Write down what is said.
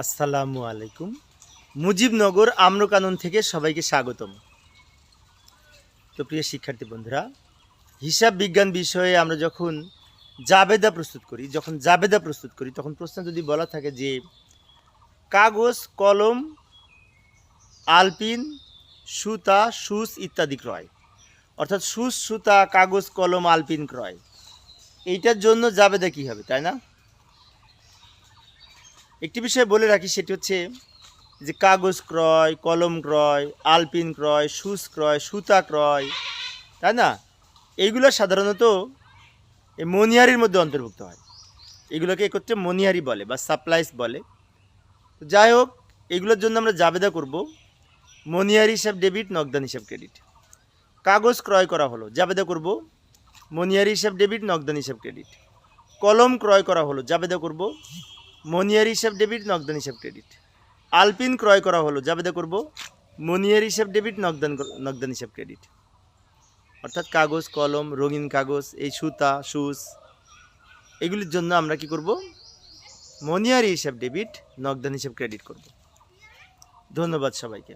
আসসালামু আলাইকুম। মুজিবনগর আম্রকানন থেকে সবাইকে স্বাগতম। তো প্রিয় শিক্ষার্থী বন্ধুরা, হিসাব বিজ্ঞান বিষয়ে আমরা যখন জাবেদা প্রস্তুত করি, যখন জাবেদা প্রস্তুত করি, তখন প্রশ্ন যদি বলা থাকে যে, কাগজ, কলম, আলপিন, সুতা সুস ইত্যাদি ক্রয়। অর্থাৎ সুস সুতা, কাগজ, কলম, আলপিন ক্রয়। এইটার জন্য জাবেদা কী হবে, তাই না? একটি বিষয় বলে রাখি, সেটি হচ্ছে যে কাগজ ক্রয়, কলম ক্রয়, আলপিন ক্রয় সুস ক্রয়, সুতা ক্রয়, তাই না? এইগুলো সাধারণত এই মনিহারির মধ্যে অন্তর্ভুক্ত হয়। এগুলোকে একত্রে মনিহারি বলে বা সাপ্লাইস বলে। যাই হোক, এগুলোর জন্য আমরা জাবেদা করব মনিহারি হিসাব ডেবিট, নগদান হিসাব ক্রেডিট। কাগজ ক্রয় করা হলো, জাবেদা করব মনিহারি হিসাব ডেবিট, নগদান হিসাব ক্রেডিট। কলম ক্রয় করা হলো, জাবেদা করব মনিয়ার হিসাব ডেবিট নগদান হিসাব ক্রেডিট আলপিন ক্রয় করা হলো, জাবেদা করব। মনিয়ার হিসাব ডেবিট নকদান নগদান হিসাব ক্রেডিট অর্থাৎ কাগজ, কলম, রঙিন কাগজ, এই সুতা সুস এগুলির জন্য আমরা কি করব? মনিয়ারি হিসাব ডেবিট নগদান হিসাব ক্রেডিট করব। ধন্যবাদ সবাইকে।